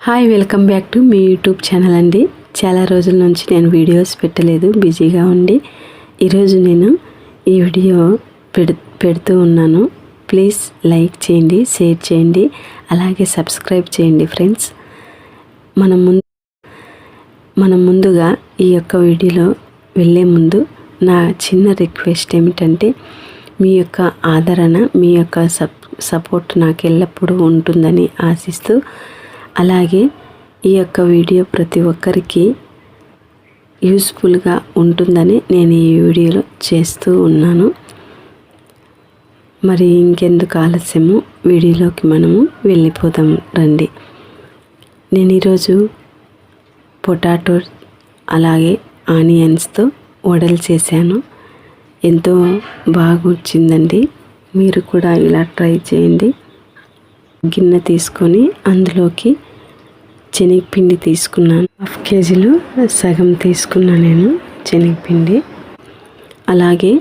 Hi welcome back to మీ YouTube channel అండి. చాలా రోజుల నుంచి నేను వీడియోస్ పెట్టలేదు బిజీగా ఉండి. ఈరోజు నేను ఈ వీడియో పెడు పెడుతూ ఉన్నాను. ప్లీజ్ లైక్ చేయండి షేర్ చేయండి అలాగే సబ్స్క్రైబ్ చేయండి ఫ్రెండ్స్ మనం ముందు మనం ముందుగా ఈ యొక్క వీడియోలో వెళ్ళే ముందు నా చిన్న రిక్వెస్ట్ ఏమిటంటే మీ యొక్క ఆదరణ మీ యొక్క సప్ సపోర్ట్ నాకు ఎల్లప్పుడూ ఉంటుందని ఆశిస్తూ అలాగే ఈ యొక్క వీడియో ప్రతి ఒక్కరికి యూస్ఫుల్గా ఉంటుందని నేను ఈ వీడియోలో చేస్తూ ఉన్నాను. మరి ఇంకెందుకు ఆలస్యము? వీడియోలోకి మనము వెళ్ళిపోదాం రండి. నేను ఈరోజు పొటాటో అలాగే ఆనియన్స్తో వడలు చేశాను. ఎంతో బాగా వచ్చిందండి మీరు కూడా ఇలా ట్రై చేయండి. గిన్నె తీసుకొని అందులోకి శనగపిండి తీసుకున్నాను. హాఫ్ కేజీలో సగం తీసుకున్నా నేను శనగపిండి. అలాగే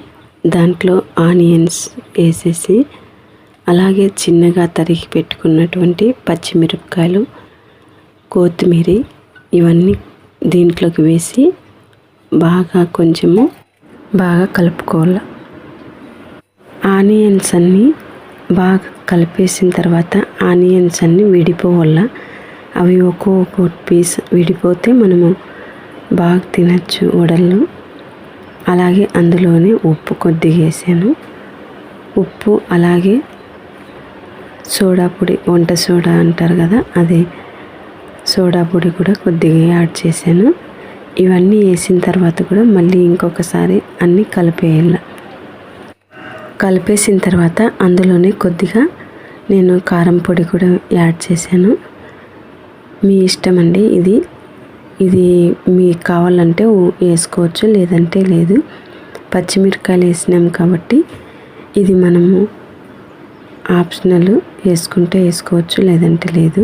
దాంట్లో ఆనియన్స్ వేసేసి అలాగే చిన్నగా తరిగి పెట్టుకున్నటువంటి పచ్చిమిరపకాయలు కొత్తిమీర ఇవన్నీ దీంట్లోకి వేసి బాగా కొంచెము బాగా కలుపుకోవాలి. ఆనియన్స్ అన్నీ బాగా కలిపేసిన తర్వాత ఆనియన్స్ అన్నీ విడిపోవాల? అవి ఒక్కొక్క పీస్ విడిపోతే మనము బాగా తినచ్చు వడలు. అలాగే అందులోనే ఉప్పు కొద్దిగా వేసాను. ఉప్పు అలాగే సోడా పొడి వంట సోడా అంటారు కదా అది సోడా పొడి కూడా కొద్దిగా యాడ్ చేశాను. ఇవన్నీ వేసిన తర్వాత కూడా మళ్ళీ ఇంకొకసారి అన్నీ కలిపేయాలి. కలిపేసిన తర్వాత అందులోనే కొద్దిగా నేను కారం పొడి కూడా యాడ్ చేశాను. మీ ఇష్టం అండి ఇది. ఇది మీకు కావాలంటే వేసుకోవచ్చు లేదంటే లేదు. పచ్చిమిరకాయలు వేసినాం కాబట్టి ఇది మనము ఆప్షనల్ వేసుకుంటే వేసుకోవచ్చు లేదంటే లేదు.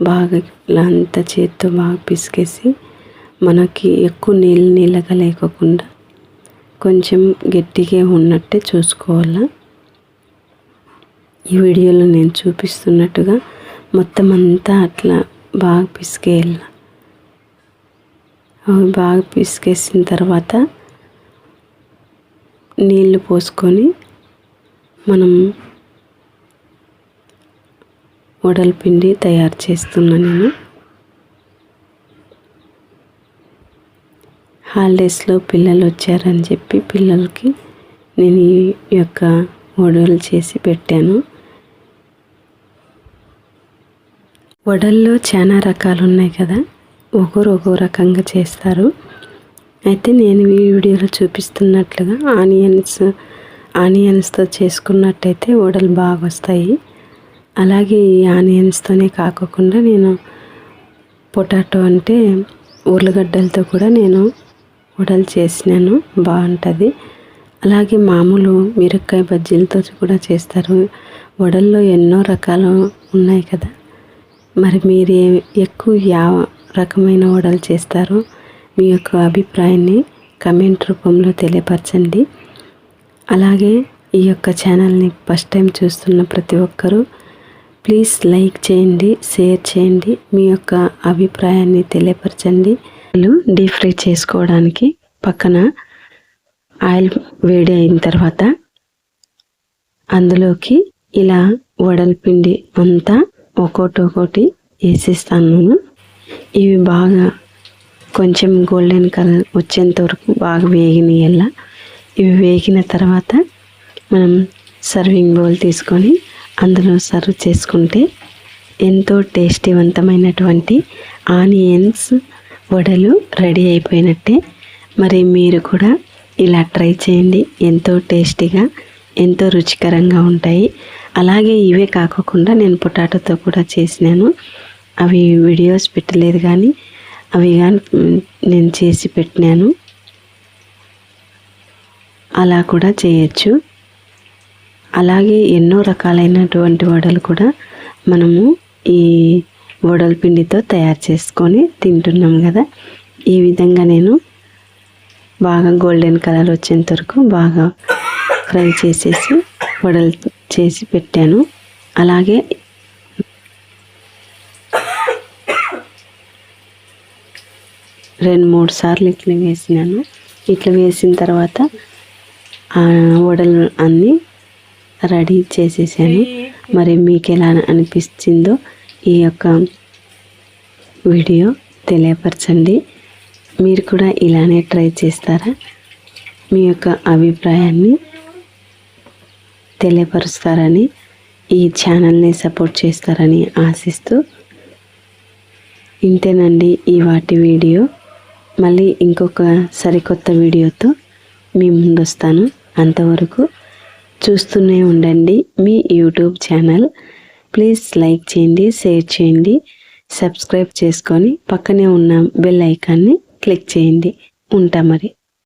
బాగా ఇలా అంతా చేత్తో బాగా పిసికేసి మనకి ఎక్కువ నీళ్ళు నీళ్ళగా లేకోకుండా కొంచెం గట్టిగా ఉన్నట్టే చూసుకోవాలా. ఈ వీడియోలో నేను చూపిస్తున్నట్టుగా మొత్తం అంతా అట్లా బాగా పిసికేయాలి. అవి బాగా పిసికేసిన తర్వాత నీళ్ళు పోసుకొని మనం వడల పిండి తయారు చేస్తున్నా నేను. హాలిడేస్లో పిల్లలు వచ్చారని చెప్పి పిల్లలకి నేను ఈ యొక్క వడలు చేసి పెట్టాను. వడల్లో చాలా రకాలు ఉన్నాయి కదా ఒకరు ఒక్కో రకంగా చేస్తారు. అయితే నేను ఈ వీడియోలో చూపిస్తున్నట్లుగా ఆనియన్స్ ఆనియన్స్తో చేసుకున్నట్టయితే వడలు బాగా వస్తాయి. అలాగే ఈ ఆనియన్స్తోనే కాకుండా నేను పొటాటో అంటే ఉర్లగడ్డలతో కూడా నేను వడలు చేసినాను. బాగుంటుంది. అలాగే మామూలు మిరక్కాయ బజ్జీలతో కూడా చేస్తారు. వడల్లో ఎన్నో రకాలు ఉన్నాయి కదా. మరి మీరు ఎక్కువ యా రకమైన వడలు చేస్తారు? మీ యొక్క అభిప్రాయాన్ని కమెంట్ రూపంలో తెలియపరచండి. అలాగే ఈ యొక్క ఛానల్ని ఫస్ట్ టైం చూస్తున్న ప్రతి ఒక్కరూ ప్లీజ్ లైక్ చేయండి షేర్ చేయండి. మీ యొక్క అభిప్రాయాన్ని తెలియపరచండి. డీప్ ఫ్రై చేసుకోవడానికి పక్కన ఆయిల్ వేడి అయిన తర్వాత అందులోకి ఇలా వడల పిండి అంతా ఒక్కోటి ఒక్కోటి వేసేస్తాను ఇవి బాగా కొంచెం గోల్డెన్ కలర్ వచ్చేంత వరకు బాగా వేగినాయల్లా. ఇవి వేగిన తర్వాత మనం సర్వింగ్ బౌల్ తీసుకొని అందులో సర్వ్ చేసుకుంటే ఎంతో టేస్టీవంతమైనటువంటి ఆనియన్స్ వడలు రెడీ అయిపోయినట్టే. మరి మీరు కూడా ఇలా ట్రై చేయండి. ఎంతో టేస్టీగా ఎంతో రుచికరంగా ఉంటాయి. అలాగే ఇవే కాకుండా నేను పొటాటోతో కూడా చేసినాను. అవి వీడియోస్ పెట్టలేదు కానీ అవి కానీ నేను చేసి పెట్టినాను. అలా కూడా చేయొచ్చు. అలాగే ఎన్నో రకాలైనటువంటి వడలు కూడా మనము ఈ వడల పిండితో తయారు చేసుకొని తింటున్నాం కదా. ఈ విధంగా నేను బాగా గోల్డెన్ కలర్ వచ్చేంత వరకు బాగా ఫ్రై చేసేసి వడలు చేసి పెట్టాను. అలాగే రెండు మూడు సార్లు ఇట్లా వేసినాను. ఇట్లా వేసిన తర్వాత ఆ వడలు అన్నీ రెడీ చేసేసాను. మరి మీకు ఎలా అనిపించిందో ఈ యొక్క వీడియో తెలియపరచండి. మీరు కూడా ఇలానే ట్రై చేస్తారా? మీ యొక్క అభిప్రాయాన్ని తెలియపరుస్తారని ఈ ఛానల్ని సపోర్ట్ చేస్తారని ఆశిస్తూ ఇంతేనండి ఈ వాటి వీడియో. మళ్ళీ ఇంకొక సరికొత్త వీడియోతో మీ ముందు వస్తాను అంతవరకు చూస్తూనే ఉండండి మీ యూట్యూబ్ ఛానల్. ప్లీజ్ లైక్ చేయండి షేర్ చేయండి సబ్స్క్రైబ్ చేసుకొని పక్కనే ఉన్న బెల్ ఐకాన్ని క్లిక్ చేయండి. ఉంటా మరి.